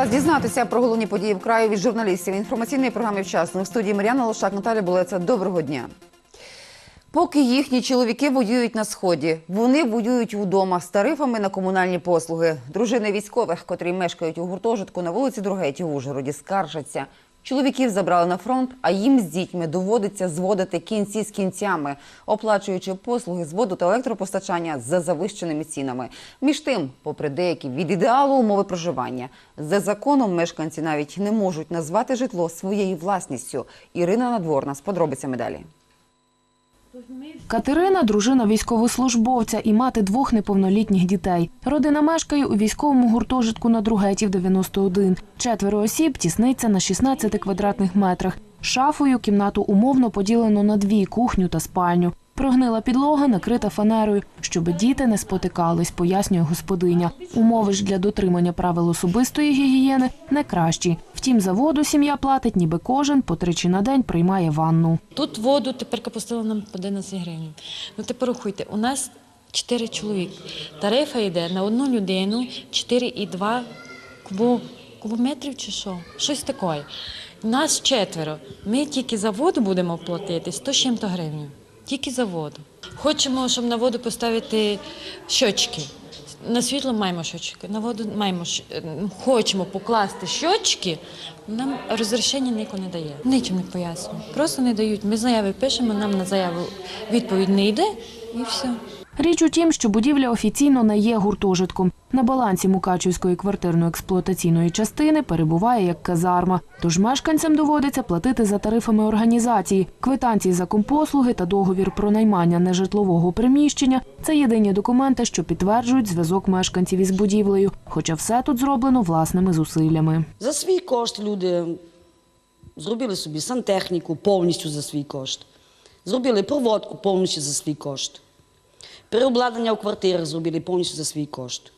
Час дізнатися про головні події в краю від журналістів інформаційної програми «Вчасно» в студії Мар'яна Лошак, Наталя Булеца. Доброго дня. Поки їхні чоловіки воюють на сході, вони воюють вдома з тарифами на комунальні послуги. Дружини військових, котрі мешкають у гуртожитку на вулиці Другеті в Ужгороді, скаржаться. Чоловіків забрали на фронт, а їм з дітьми доводиться зводити кінці з кінцями, оплачуючи послуги з воду та електропостачання за завищеними цінами. Між тим, попри деякі від ідеалу умови проживання, за законом мешканці навіть не можуть назвати житло своєю власністю. Ірина Надворна з подробицями далі. Катерина – дружина військовослужбовця і мати двох неповнолітніх дітей. Родина мешкає у військовому гуртожитку на Другетів 91. Четверо осіб тісниться на 16 квадратних метрах. Шафою кімнату умовно поділено на дві – кухню та спальню. Прогнила підлога, накрита фанерою, щоб діти не спотикались, пояснює господиня. Умови ж для дотримання правил особистої гігієни не кращі. Втім, за воду сім'я платить, ніби кожен по тричі на день приймає ванну. Тут воду тепер капустила нам по 11 гривень. Ну тепер рахуйте, у нас 4 чоловік. Тарифа йде на одну людину 4,2 кубо, кубометрів чи що? Щось таке. Нас четверо. Ми тільки за воду будемо платити 100 чим-то гривень. Тільки за воду. Хочемо, щоб на воду поставити щочки. На світло маємо щочки, на воду маємо е, хочемо покласти щочки, нам розрішення ніхто не дає. Нічим не пояснює. Просто не дають. Ми заяви пишемо, нам на заяву відповідь не йде і все. Річ у тім, що будівля офіційно не є гуртожитком. На балансі Мукачівської квартирно-експлуатаційної частини перебуває як казарма. Тож мешканцям доводиться платити за тарифами організації. Квитанції за компослуги та договір про наймання нежитлового приміщення це єдині документи, що підтверджують зв'язок мешканців із будівлею. Хоча все тут зроблено власними зусиллями. За свій кошт люди зробили собі сантехніку повністю за свій кошт. Зробили проводку повністю за свій кошт. преобладanja u kvartire izgubili, puni su za svih koštu.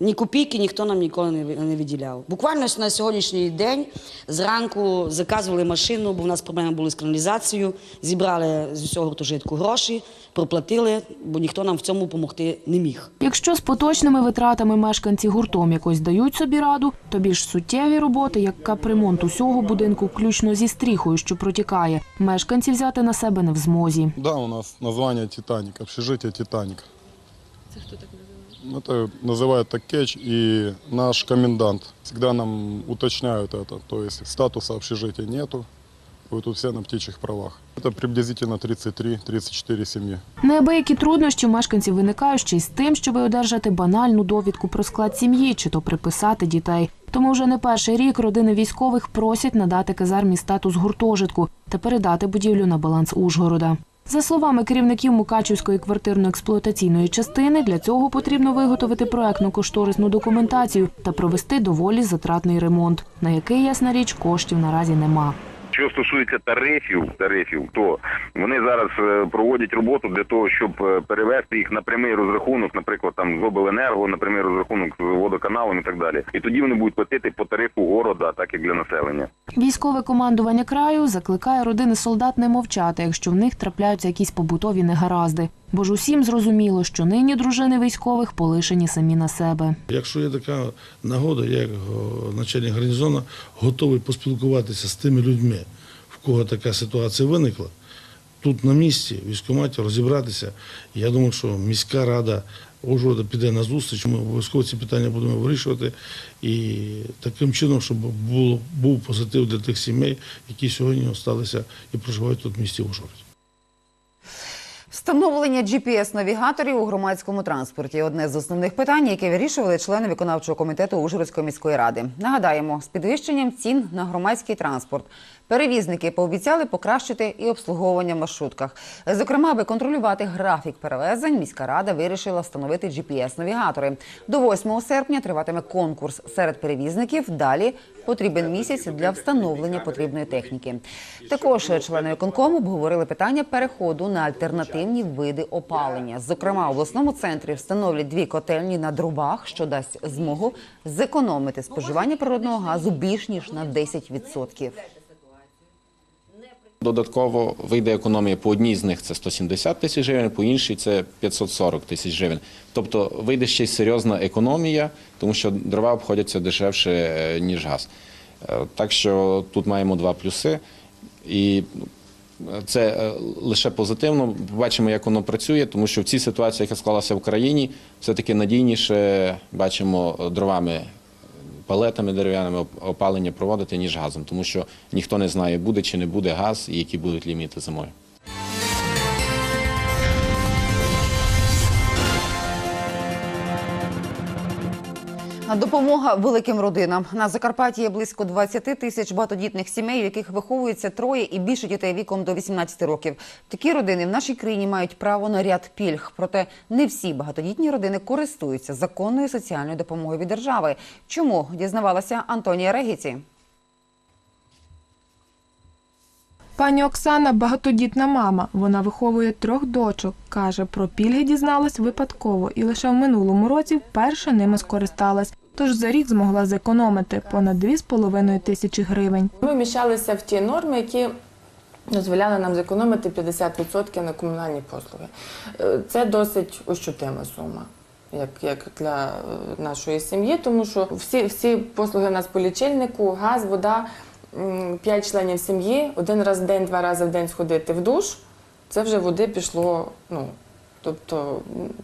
Ні копійки ніхто нам ніколи не ви- не виділяв. Буквально на сьогоднішній день зранку заказували машину, бо в нас проблеми були з каналізацією, зібрали з усього гуртожитку гроші, проплатили, бо ніхто нам в цьому допомогти не міг. Якщо з поточними витратами мешканці гуртом якось дають собі раду, то більш суттєві роботи, як капремонт усього будинку, включно зі стріхою, що протікає, мешканці взяти на себе не в змозі. Да, у нас название «Титаник», общежитие «Титаник». Это кто так? Это называют так кетч, и наш комендант всегда нам уточняют это. То есть статуса общежития нету, вы тут все на птичьих правах. Это приблизительно 33-34 семьи. Неабиякі труднощі у мешканців виникають ще й з тим, щоб одержати банальну довідку про склад сім'ї чи то приписати дітей. Тому вже не перший рік родини військових просять надати казармі статус гуртожитку та передати будівлю на баланс Ужгорода. За словами керівників Мукачівської квартирно-експлуатаційної частини, для цього потрібно виготовити проектно-кошторисну документацію та провести доволі затратний ремонт, на який, ясна річ, коштів наразі нема. Що стосується тарифів, тарифів, то вони зараз е, проводять роботу для того, щоб е, перевести їх на прямий розрахунок, наприклад, там з обленерго, на прямий розрахунок з водоканалом і так далі. І тоді вони будуть платити по тарифу города, так як для населення. Військове командування краю закликає родини солдат не мовчати, якщо в них трапляються якісь побутові негаразди. Бо ж усім зрозуміло, що нині дружини військових полишені самі на себе. Якщо є така нагода, я як начальник гарнізону готовий поспілкуватися з тими людьми, в кого така ситуація виникла, тут на місці, військкоматі, розібратися. Я думаю, що міська рада Ужгорода піде на зустріч. Ми обов'язково ці питання будемо вирішувати. І таким чином, щоб було, був позитив для тих сімей, які сьогодні залишилися і проживають тут в місті Ужгород. Встановлення GPS-навігаторів у громадському транспорті одне з основних питань, яке вирішували члени виконавчого комітету Ужгородської міської ради. Нагадаємо, з підвищенням цін на громадський транспорт перевізники пообіцяли покращити і обслуговування в маршрутках. Зокрема, аби контролювати графік перевезень, міська рада вирішила встановити GPS-навігатори. До 8 серпня триватиме конкурс серед перевізників. Далі потрібен місяць для встановлення потрібної техніки. Також члени виконкому обговорили питання переходу на альтернативні види опалення. Зокрема, у обласному центрі встановлять дві котельні на дробах, що дасть змогу зекономити споживання природного газу більш ніж на 10%. Додатково вийде економія по одній з них це 170 тисяч гривень, по іншій це 540 тисяч гривень. Тобто вийде ще й серйозна економія, тому що дрова обходяться дешевше, е, ніж газ. Е, Так що тут маємо два плюси. І ну, це е, лише позитивно. Побачимо, як воно працює, тому що в цій ситуації, яка склалася в країні, все-таки надійніше бачимо дровами палетами дерев'яними опалення проводити, ніж газом, тому що ніхто не знає, буде чи не буде газ і які будуть ліміти зимою. Допомога великим родинам на Закарпатті є близько 20 тисяч багатодітних сімей, у яких виховується троє і більше дітей віком до 18 років. Такі родини в нашій країні мають право на ряд пільг. Проте не всі багатодітні родини користуються законною соціальною допомогою від держави. Чому дізнавалася Антонія Регіці? Пані Оксана багатодітна мама. Вона виховує трьох дочок. Каже, про пільги дізналась випадково і лише в минулому році вперше ними скористалась. Тож за рік змогла зекономити понад 2,5 тисячі гривень. Ми вміщалися в ті норми, які дозволяли нам зекономити 50% на комунальні послуги. Е, Це досить ощутима сума. Як, для е, нашої сім'ї, тому що всі, всі послуги у нас по лічильнику, газ, вода, п'ять членів сім'ї, один раз в день, два рази в день сходити в душ, це вже води пішло. Ну, тобто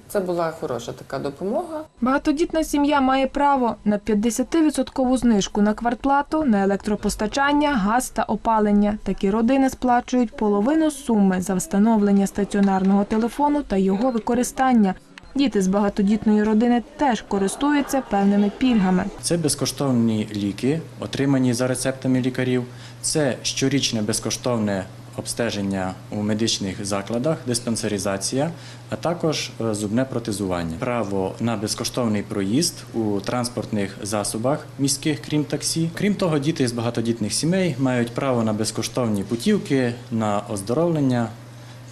це була хороша така допомога. Багатодітна сім'я має право на 50% знижку на квартплату, на електропостачання, газ та опалення. Такі родини сплачують половину суми за встановлення стаціонарного телефону та його використання. Діти з багатодітної родини теж користуються певними пільгами. Це безкоштовні ліки, отримані за рецептами лікарів. Це щорічне безкоштовне обстеження у медичних закладах, диспансеризація, а також е, зубне протезування. Право на безкоштовний проїзд у транспортних засобах міських, крім таксі. Крім того, діти з багатодітних сімей мають право на безкоштовні путівки, на оздоровлення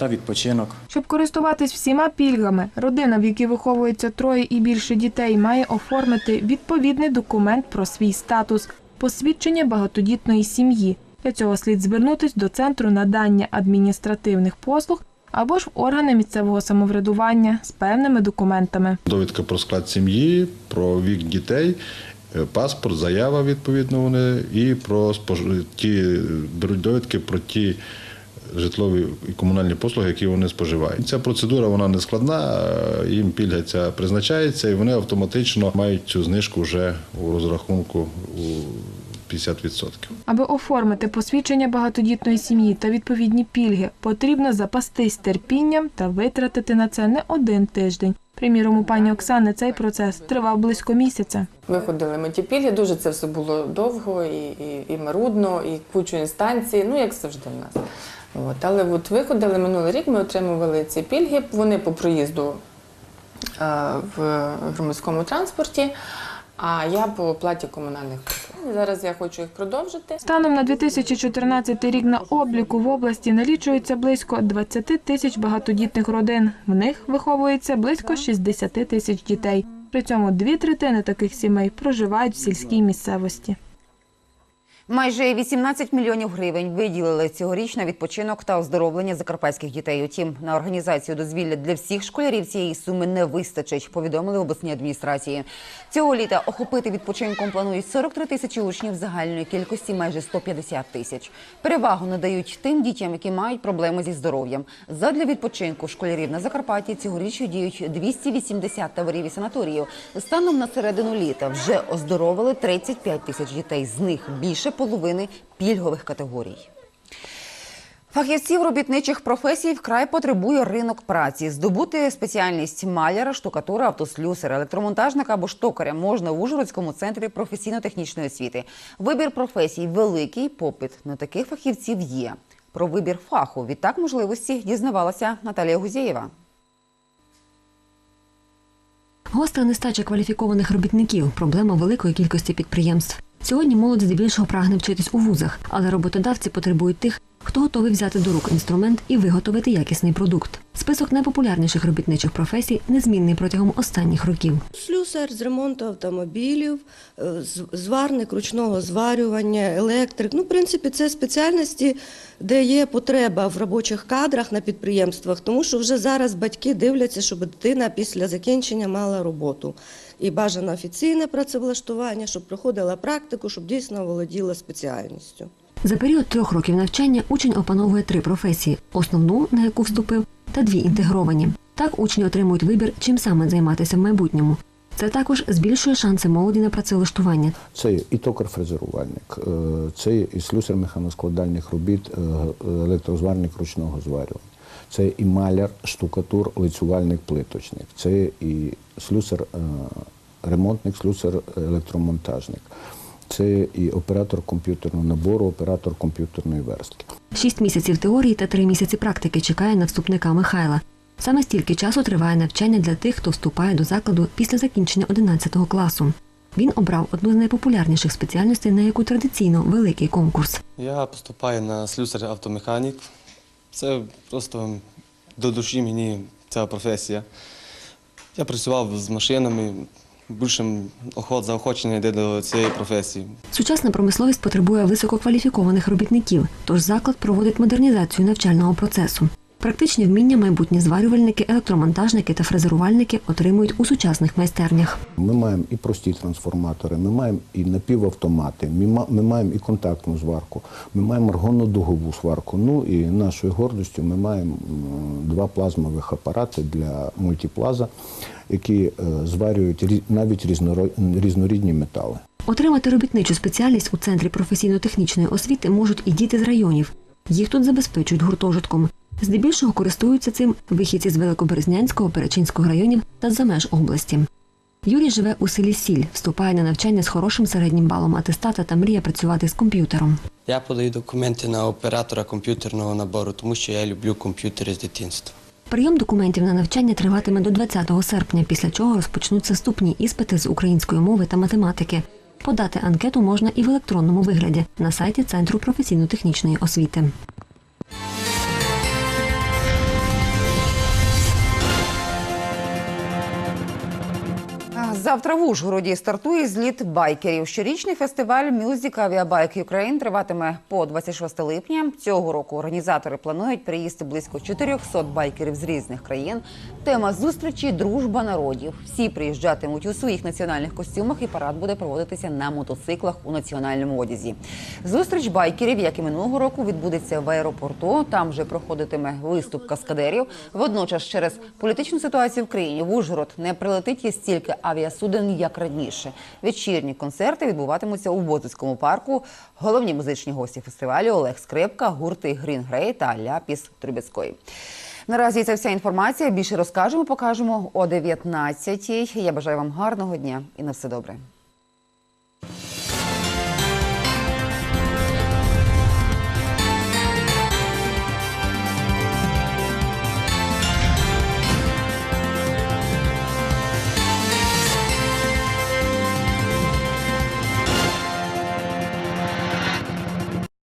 та відпочинок. Щоб користуватись всіма пільгами, родина, в якій виховується троє і більше дітей, має оформити відповідний документ про свій статус посвідчення багатодітної сім'ї. Для цього слід звернутись до центру надання адміністративних послуг або ж в органи місцевого самоврядування з певними документами. Довідка про склад сім'ї, про вік дітей, е, паспорт, заява відповідно вони і про ті беруть довідки про ті житлові і комунальні послуги, які вони споживають. Ця процедура вона не складна, е, їм пільга ця призначається, і вони автоматично мають цю знижку вже у розрахунку у 50%. Аби оформити посвідчення багатодітної сім'ї та відповідні пільги, потрібно запастись терпінням та витратити на це не один тиждень. Приміром, у пані Оксани цей процес тривав близько місяця. Виходили ми ті пільги, дуже це все було довго і, і, і марудно, і кучу інстанцій, ну як завжди в нас. От. Але от виходили минулий рік, ми отримували ці пільги, вони по проїзду е, в громадському транспорті, а я по оплаті комунальних послуг. Зараз я хочу їх продовжити. Станом на 2014 рік на обліку в області налічується близько 20 тисяч багатодітних родин. В них виховується близько 60 тисяч дітей. При цьому дві третини таких сімей проживають в сільській місцевості. Майже 18 мільйонів гривень виділили цьогоріч на відпочинок та оздоровлення закарпатських дітей. Утім, на організацію дозвілля для всіх школярів цієї суми не вистачить. Повідомили в обласній адміністрації. Цього літа охопити відпочинком планують 43 тисячі учнів загальної кількості майже 150 тисяч. Перевагу надають тим дітям, які мають проблеми зі здоров'ям. Задля відпочинку школярів на Закарпатті цьогоріч діють 280 таборів і санаторіїв. Станом на середину літа вже оздоровили 35 тисяч дітей. З них більше половини пільгових категорій. Фахівців робітничих професій вкрай потребує ринок праці. Здобути спеціальність маляра, штукатура, автослюсера, електромонтажника або штокаря можна в Ужгородському центрі професійно-технічної освіти. Вибір професій великий, попит на таких фахівців є. Про вибір фаху відтак можливості дізнавалася Наталія Гузєєва. Гостра нестача кваліфікованих робітників проблема великої кількості підприємств. Сьогодні молодь здебільшого прагне вчитись у вузах, але роботодавці потребують тих, хто готовий взяти до рук інструмент і виготовити якісний продукт. Список найпопулярніших робітничих професій незмінний протягом останніх років. Слюсар з ремонту автомобілів, е, зварник ручного зварювання, електрик. Ну, в принципі, це спеціальності, де є потреба в робочих кадрах на підприємствах, тому що вже зараз батьки дивляться, щоб дитина після закінчення мала роботу. І бажано офіційне працевлаштування, щоб проходила практику, щоб дійсно володіла спеціальністю. За період трьох років навчання учень опановує три професії: основну, на яку вступив, та дві інтегровані. Так учні отримують вибір, чим саме займатися в майбутньому. Це також збільшує шанси молоді на працевлаштування. Це і токар-фрезерувальник, е, це і слюсар механоскладальних робіт, е, електрозварник ручного зварювання, це і маляр, штукатур, лицювальник, плиточник, це і слюсар, е, ремонтник, слюсар, електромонтажник, це і оператор комп'ютерного набору, оператор комп'ютерної верстки. Шість місяців теорії та три місяці практики чекає на вступника Михайла. Саме стільки часу триває навчання для тих, хто вступає до закладу після закінчення 11 класу. Він обрав одну з найпопулярніших спеціальностей, на яку традиційно великий конкурс. Я поступаю на слюсар автомеханік. Це просто до душі мені ця професія. Я працював з машинами, більше охот заохочення йде до цієї професії. Сучасна промисловість потребує висококваліфікованих робітників, тож заклад проводить модернізацію навчального процесу. Практичні вміння майбутні зварювальники, електромонтажники та фрезерувальники отримують у сучасних майстернях. Ми маємо і прості трансформатори, ми маємо і напівавтомати, ми маємо і контактну зварку, ми маємо аргонно-дугову сварку. Ну і нашою гордістю ми маємо два плазмових апарати для мультиплаза, які е, зварюють навіть різнорідні метали. Отримати робітничу спеціальність у центрі професійно-технічної освіти можуть і діти з районів. Їх тут забезпечують гуртожитком. Здебільшого користуються цим вихідці з Великоберезнянського, Перечинського районів та з-за меж області. Юрій живе у селі Сіль, вступає на навчання з хорошим середнім балом атестата та мріє працювати з комп'ютером. Я подаю документи на оператора комп'ютерного набору, тому що я люблю комп'ютери з дитинства. Прийом документів на навчання триватиме до 20 серпня, після чого розпочнуться вступні іспити з української мови та математики. Подати анкету можна і в електронному вигляді на сайті Центру професійно-технічної освіти. Завтра в Ужгороді стартує зліт байкерів. Щорічний фестиваль Music Авіабайк Ukraine триватиме по 26 липня. Цього року організатори планують приїзд близько 400 байкерів з різних країн. Тема зустрічі дружба народів. Всі приїжджатимуть у своїх національних костюмах, і парад буде проводитися на мотоциклах у національному одязі. Зустріч байкерів, як і минулого року, відбудеться в аеропорту. Там вже проходитиме виступ каскадерів. Водночас, через політичну ситуацію в країні в Ужгород не прилетить і стільки авіасуден, як раніше. Вечірні концерти відбуватимуться у Бозицькому парку. Головні музичні гості фестивалю Олег Скрипка, гурти Грін Грей та Ляпіс Трубецької. Наразі це вся інформація. Більше розкажемо, покажемо о 19-й. Я бажаю вам гарного дня і на все добре.